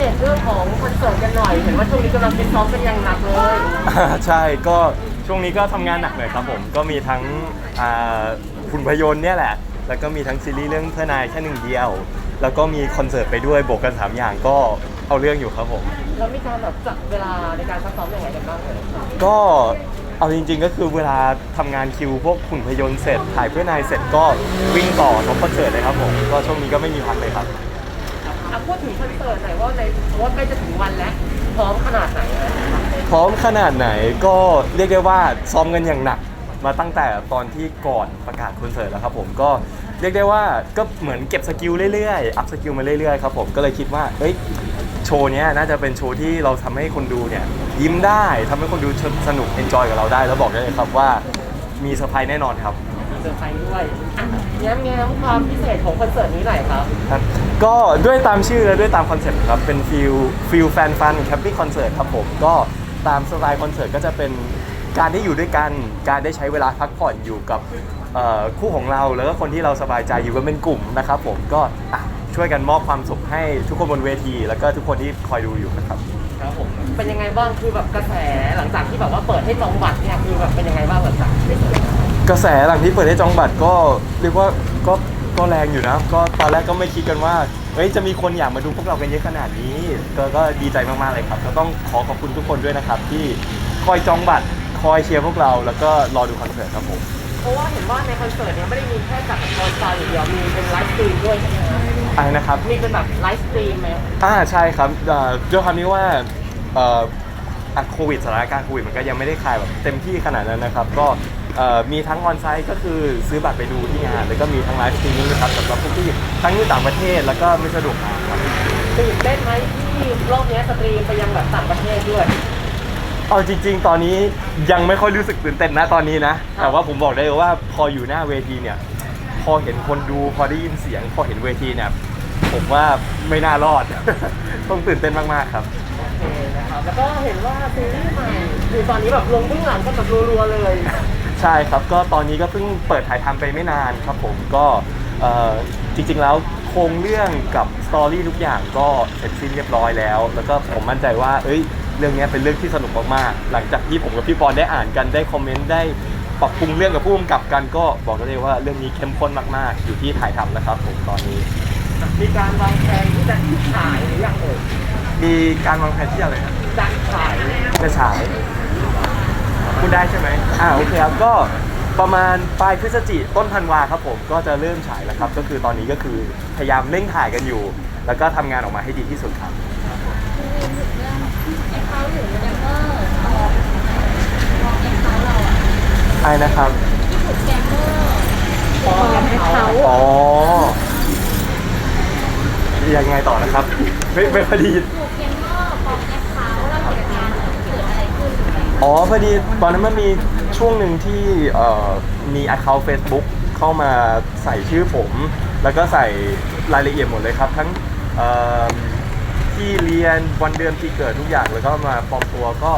เดตเรื่องของคอนเสิร์ตกันหน่อย เห็นว่าช่วงนี้กำลังฟิตซ้อมกันอย่างหนักเลย อ่าใช่ก็ช่วงนี้ก็ทำงานหนักหน่อยครับผมก็มีทั้งอ่าคุณพยนต์เนี่ยแหละ แล้วก็มีทั้งซีรีส์เรื่องเพื่อนายแค่หนึ่งเดียว แล้วก็มีคอนเสิร์ตไปด้วยบวกกัน3อย่างก็เอาเรื่องอยู่ครับผม แล้วมีการแบบจัดเวลาในการซักซ้อมยังไงกันบ้างเลยก็เอาจริงๆ ก็คือเวลาทำงานคิวพวกขุนพยนต์เสร็จถ่ายเพื่อนายเสร็จก็วิ่งต่อทั้งคอนเสิร์ตเลยครับผมก็ช่วงนี้ก็ไม่มีพักเลยครับ อะพูดถึงคอนเสิร์ตหน่อยว่าในว่าใกล้จะถึงวันแล้ว พร้อมขนาดไหนอะพร้อมขนาดไหนก็เรียกได้ว่าซ้อมกันอย่างหนักมาตั้งแต่ตอนที่ก่อนประกาศคอนเสิร์ตแล้วครับผมก็เรียกได้ว่าก็เหมือนเก็บสกิลเรื่อยๆอัพสกิลมาเรื่อยๆครับผมก็เลยคิดว่าเฮ้ยโชว์เนี้ยน่าจะเป็นโชว์ที่เราทำให้คนดูเนี่ยยิ้มได้ทำให้คนดูสนุกเอนจอยกับเราได้ แล้วบอกได้เลยครับว่ามีเซอร์ไพรส์แน่นอนครับ เซอร์ไพรส์ด้วยอะแง้มแง้มความพิเศษของคอนเสิร์ตนี้หน่อยครับ ครับก็ด้วยตามชื่อและด้วยตามคอนเซ็ปต์ครับเป็นฟิลฟิลแฟนฟันแคมปิ้งคอนเสิร์ตครับผมก็ตามสไตล์คอนเสิร์ตก็จะเป็นการได้อยู่ด้วยกันการได้ใช้เวลาพักผ่อนอยู่กับเอ่อคู่ของเราแล้วก็คนที่เราสบายใจอยู่กันเป็นกลุ่มนะครับผมก็อะช่วยกันมอบความสุขให้ทุกคนบนเวที แล้วก็ทุกคนที่คอยดูอยู่นะครับ ครับผมเป็นยังไงบ้างคือแบบกระแสหลังจากที่แบบว่าเปิดให้จองบัตรเนี่ยคือแบบเป็นยังไงบ้างหลังจากที่เปิดกระแสหลังที่เปิดให้จองบัตรก็เรียกว่าก็ก็แรงอยู่นะ ก็ตอนแรกก็ไม่คิดกันว่าเฮ้ยจะมีคนอยากมาดูพวกเรากันเยอะขนาดนี้ ก็ก็ดีใจมากๆเลยครับก็ต้องขอขอบคุณทุกคนด้วยนะครับ ที่คอยจองบัตรคอยเชียร์พวกเราแล้วก็รอดูคอนเสิร์ตครับผมเพราะว่าเห็นว่าในคอนเสิร์ตเนี่ยไม่ได้มีแค่จัดคอนเสิร์ตอย่างเดียวมีเป็นไลฟ์สตรีมด้วยใช่ไหมครับอะไรนะครับมีเป็นแบบไลฟ์สตรีมไหมอ่าใช่ครับเอ่อด้วยความที่ว่า เอ่ออะโควิดสถานการณ์โควิดมันก็ยังไม่ได้คลายแบบเต็มที่ขนาดนั้นนะครับ ก็เอ่อมีทั้งออนไซต์ก็คือซื้อบัตรไปดูที่งาน แล้วก็มีทั้งไลฟ์สตรีมมิ่งนะครับสำหรับพวกที่ทั้งอยู่ต่างประเทศแล้วก็ไม่สะดวกมาครับ ตื่นเต้นไหมที่รอบเนี้ยสตรีมไปยังแบบต่างประเทศด้วย เอาจริง ๆ ตอนนี้ยังไม่ค่อยรู้สึกตื่นเต้นนะตอนนี้นะ แต่ว่าผมบอกได้เลยว่าพออยู่หน้าเวทีเนี่ย พอเห็นคนดูพอได้ยินเสียง พอเห็นเวทีเนี่ย ผมว่าไม่น่ารอด ต้องตื่นเต้นมากๆครับโอเคนะครับแล้วก็เห็นว่าซีรีส์ใหม่คือตอนนี้แบบลงเบื้องหลังกันแบบรัวๆเลยใช่ครับก็ตอนนี้ก็เพิ่งเปิดถ่ายทำไปไม่นานครับผมก็เอ่อจริงๆแล้วโครงเรื่องกับสตอรี่ทุกอย่างก็เสร็จสิ้นเรียบร้อยแล้ว แล้วก็ผมมั่นใจว่าเอ้ยเรื่องนี้เป็นเรื่องที่สนุกมากๆหลังจากที่ผมกับพี่ปอนได้อ่านกันได้คอมเมนต์ได้ปรับปรุงเรื่องกับผู้กำกับกันก็บอกได้เลยว่าเรื่องนี้เข้มข้นมากๆ อยู่ที่ถ่ายทำนะครับผมตอนนี้ มีการวางแผนที่จะฉายหรือยังเอ่ยมีการวางแผนที่อะไรครับ จะฉายจะฉายพูดได้ใช่ไหมอ่าโอเคครับก็ประมาณปลายพฤศจิต้นธันวาครับผมก็จะเริ่มฉายแล้วครับ ก็คือตอนนี้ก็คือพยายามเร่งถ่ายกันอยู่ แล้วก็ทำงานออกมาให้ดีที่สุดครับแอคเคาท์หรือยังเมอร์มองมองแอคเคาท์เราอะไอ้นะครับที่ถูกแกมเมอร์พร้อมแอคเคาท์อ๋อ ยังไงต่อนะครับ ไม่ไม่พอดี อ๋อพอดีตอนนั้นมันมีช่วงหนึ่งที่เอ่อมี account Facebook เข้ามาใส่ชื่อผม แล้วก็ใส่รายละเอียดหมดเลยครับ ทั้งเอ่อที่เรียนวันเดือนปีเกิดทุกอย่างแล้วก็มาปลอมตัวก็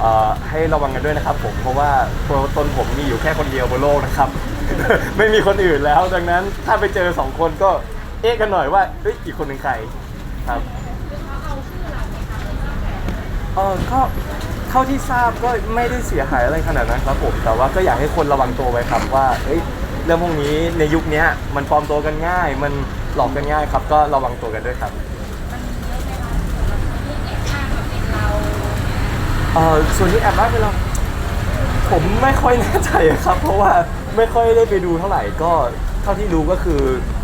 เอ่อให้ระวังกันด้วยนะครับผมเพราะว่าตัวตนผมมีอยู่แค่คนเดียวบนโลกนะครับ ไม่มีคนอื่นแล้วดังนั้นถ้าไปเจอสองคนก็เอ๊ะกันหน่อยว่าเอ้ยอีกคนหนึ่งใครครับ เออก็เท่าที่ทราบก็ไม่ได้เสียหายอะไรขนาดนั้นครับผม แต่ว่าก็อยากให้คนระวังตัวไว้ครับว่าเอ้ยเรื่องพวกนี้ในยุคเนี้ยมันปลอมตัวกันง่าย มันหลอกกันง่ายครับ ก็ระวังตัวกันด้วยครับมันเยอะไหมคะสำหรับคนที่แอบอ้างว่าเป็นเราเออส่วนที่แอบบ้างเป็นเราผมไม่ค่อยแน่ใจครับ เพราะว่าไม่ค่อยได้ไปดูเท่าไหร่ก็เท่าที่รู้ก็คือเ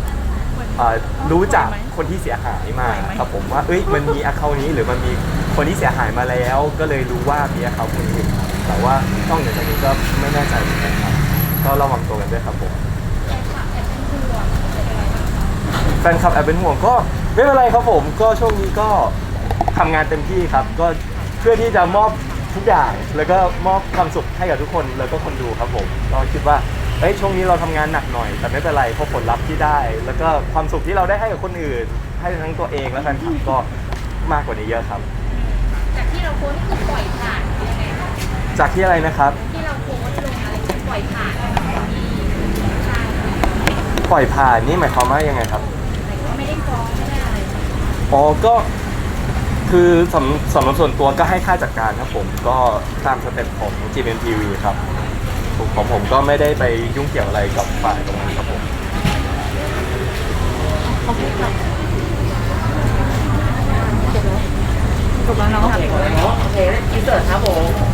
อ่อรู้จากคนที่เสียหายมาครับผมว่าเอ้ยมันมี a c c o u n t นี้หรือมันมีคนที่เสียหายมาแล้ว ก็เลยรู้ว่ามี a c c o u n t คนนี้ครับแต่ว่าต้องเหนือจากนี้ก็ไม่แน่ใจเหมือนกันครับก็ระวังตัวกันด้วยครับผมแอบขับแอบเป็นห่วงเป็นอะไรบ้างคะแฟนคลับแอบเป็นห่วงก็ไม่เป็นไรครับผม ก็ช่วงนี้ก็ทำงานเต็มที่ครับ ก็เพื่อที่จะมอบทุกอย่าง แล้วก็มอบความสุขให้กับทุกคนแล้วก็คนดูครับผม ก็คิดว่า เอ้ยช่วงนี้เราทำงานหนักหน่อย แต่ไม่เป็นไรเพราะผลลัพธ์ที่ได้ แล้วก็ความสุขที่เราได้ให้กับคนอื่น ให้ทั้งตัวเองและแฟนคลับก็มากกว่านี้เยอะครับ จากที่เราโพสต์นี่คือปล่อยผ่านหรือยังไงคะจากที่อะไรนะครับ ที่เราโพสต์ลงอะไรคือปล่อยผ่านที่ใช่ปล่อยผ่านนี่หมายความว่ายังไงครับ แต่ว่าไม่ได้ฟ้องไม่ได้อะไรอ๋อก็คือสำสำหรับส่วนตัวก็ให้ค่าจัดการครับผมก็ตามสเต็ปของ GMTV ครับ ของผมก็ไม่ได้ไปยุ่งเกี่ยวอะไรกับฝ่ายตรงนั้นครับผมจบแล้วเนาะโอเคโอเคอินเสิร์ตครับผม